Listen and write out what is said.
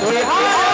그렇지.